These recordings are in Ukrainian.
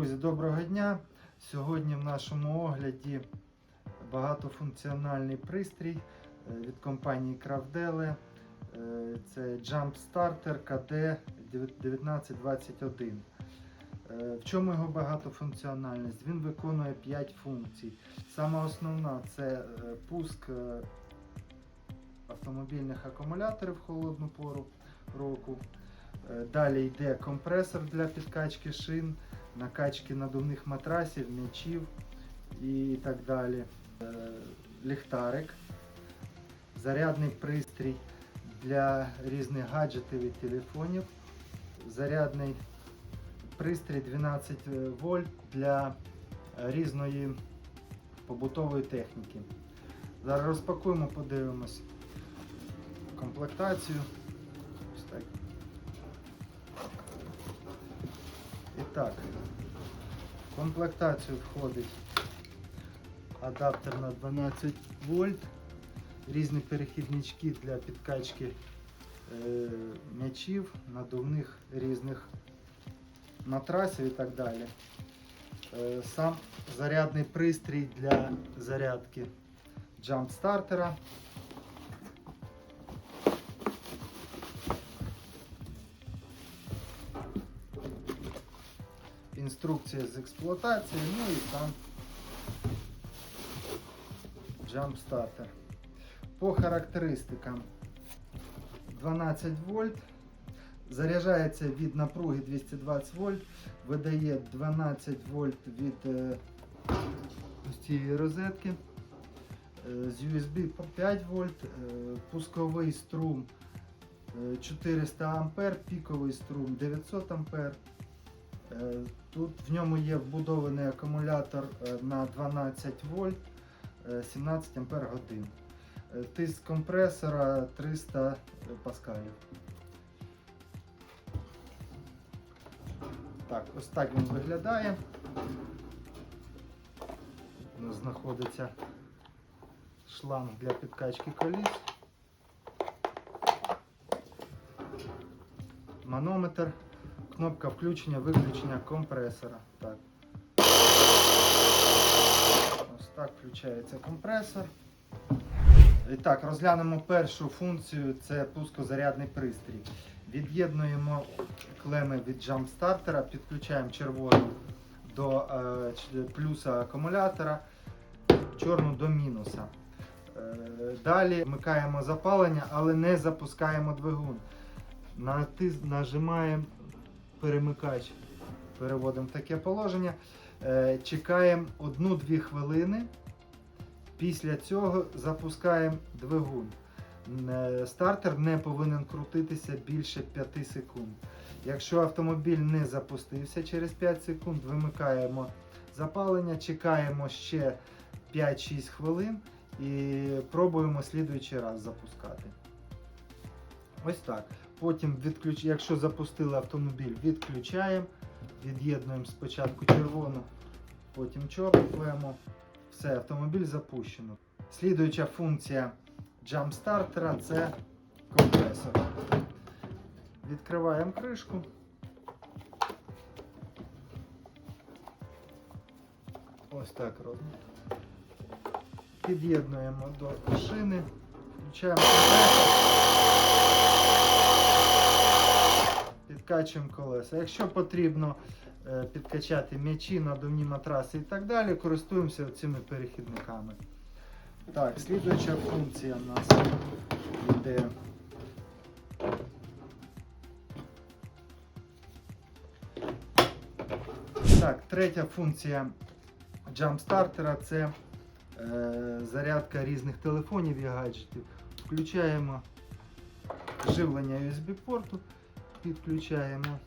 Друзі, доброго дня! Сьогодні в нашому огляді багатофункціональний пристрій е, від компанії Кравделе. Е, Це Jump Starter KD 1921. Е, В чому його багатофункціональність? Він виконує 5 функцій. Сама основна це е, пуск автомобільних акумуляторів в холодну пору року. Далі йде компресор для підкачки шин, накачки надувних матрасів, м'ячів і так далі. Е, Ліхтарик, зарядний пристрій для різних гаджетів і телефонів, зарядний пристрій 12 вольт для різної побутової техніки. Зараз розпакуємо, подивимось комплектацію. І в комплектацію входить адаптер на 12 вольт, різні перехіднички для підкачки е, м'ячів, надувних різних матрасів і так далі. Е, сам зарядний пристрій для зарядки джамп-стартера. Інструкція з експлуатації, ну і сам Jump Starter. По характеристикам 12 вольт. Заряджається від напруги 220 вольт, видає 12 вольт від е, ось цієї розетки. Е, З USB по 5 вольт, е, пусковий струм е, 400 ампер, піковий струм 900 ампер. Е, Тут в ньому є вбудований акумулятор е, на 12 вольт, е, 17 ампер годин. Е, Тиск компресора 300 паскалів. Так, ось так він виглядає. У нас знаходиться шланг для підкачки коліс. Манометр, кнопка включення, виключення компресора. Так. Ось так включається компресор. І так, розглянемо першу функцію це пускозарядний пристрій. Від'єднуємо клеми від джамп-стартера, підключаємо червону до е, плюса акумулятора, чорну до мінуса. Е, далі вмикаємо запалення, але не запускаємо двигун. Натис- нажимаємо перемикач, переводимо в таке положення. Е, чекаємо 1-2 хвилини. Після цього запускаємо двигун. Е, Стартер не повинен крутитися більше 5 секунд. Якщо автомобіль не запустився через 5 секунд, вимикаємо запалення, чекаємо ще 5-6 хвилин і пробуємо слідуючий раз запускати. Ось так. Потім, відключ... якщо запустили автомобіль, відключаємо, від'єднуємо спочатку червону, потім чорну. Все, автомобіль запущено. Слідуюча функція джамп-стартера це компресор. Відкриваємо кришку. Ось так робимо. Під'єднуємо до шини, включаємо компресор. Підкачуємо колеса. Якщо потрібно е, підкачати м'ячі, надувні матраси і так далі, користуємося цими перехідниками. Так, слідуюча функція в нас йде. Так, третя функція джамп-стартера це е, зарядка різних телефонів і гаджетів. Включаємо живлення USB порту, підключаємо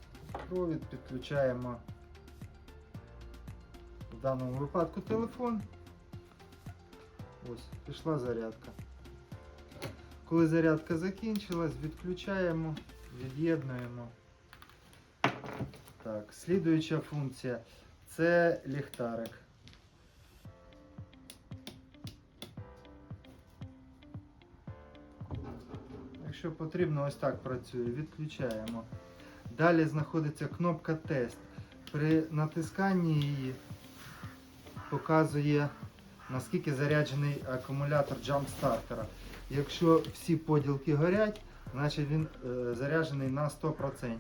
провід, підключаємо в даному випадку телефон. Ось, пішла зарядка. Коли зарядка закінчилась, відключаємо, від'єднуємо. Так, слідуюча функція це ліхтарик. Якщо потрібно, ось так працює. Відключаємо. Далі знаходиться кнопка тест. При натисканні її показує наскільки заряджений акумулятор джамп-стартера. Якщо всі поділки горять, значить він е, заряджений на 100%.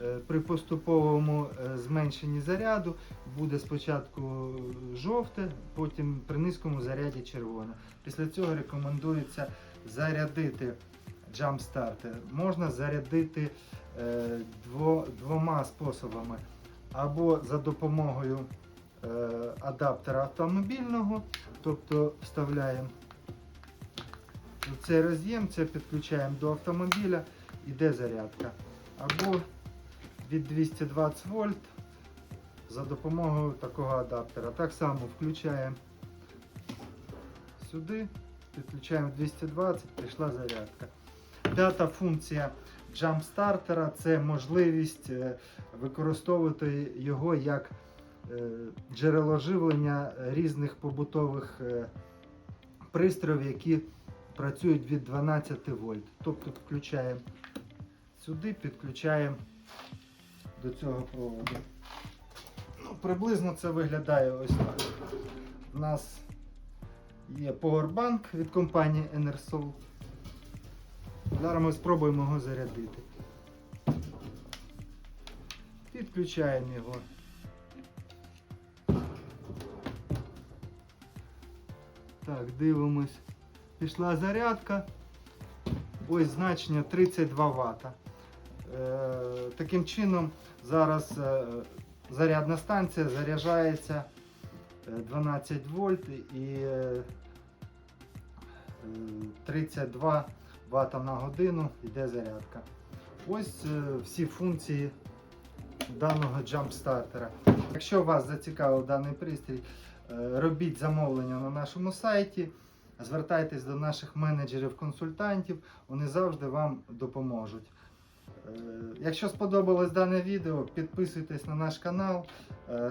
Е, При поступовому е, зменшенні заряду буде спочатку жовте, потім при низькому заряді червоне. Після цього рекомендується зарядити джамп-стартер. Можна зарядити е, дво, двома способами. Або за допомогою е, адаптера автомобільного, тобто вставляємо цей роз'єм, це підключаємо до автомобіля, іде зарядка. Або від 220 вольт за допомогою такого адаптера. Так само включаємо сюди, підключаємо 220, прийшла зарядка. П'ята функція джамп-стартера це можливість е, використовувати його як е, джерело живлення різних побутових е, пристроїв, які працюють від 12 вольт. Тобто включаємо сюди, підключаємо до цього проводу. Ну, приблизно це виглядає ось так. У нас є поwerbank від компанії Enersol. Зараз ми спробуємо його зарядити. Підключаємо його. Так, дивимось. Пішла зарядка. Ось значення 32 Вт. Е, таким чином зараз е, зарядна станція заряджається е, 12 вольт і е, е, 32 Вт на годину йде зарядка. Ось е, всі функції даного джамп-стартера. Якщо вас зацікавив даний пристрій, е, робіть замовлення на нашому сайті, звертайтесь до наших менеджерів-консультантів, вони завжди вам допоможуть. Е, Якщо сподобалось дане відео, підписуйтесь на наш канал,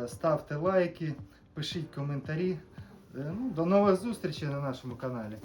ставте лайки, пишіть коментарі. Ну, до нових зустрічей на нашому каналі.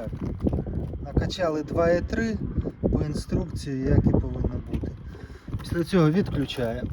Так, накачали 2,3 по інструкції, як і повинно бути. Після цього відключаємо.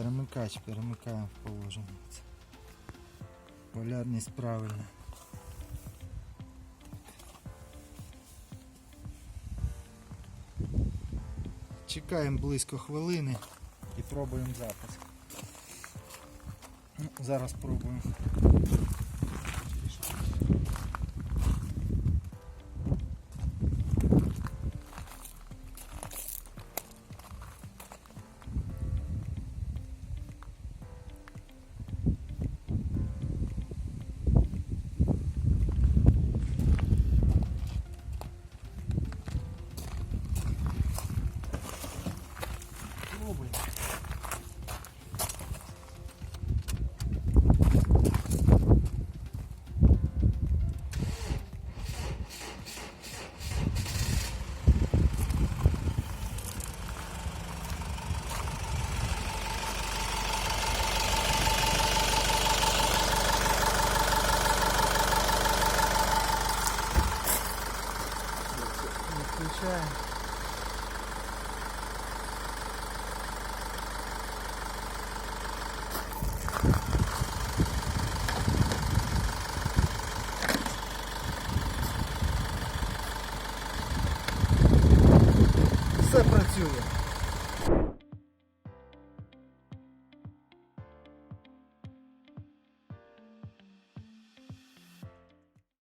Перемикач, перемикаємо в положення. Полярність правильна. Чекаємо близько хвилини і пробуємо запуск. Ну, зараз пробуємо. Пробуємо.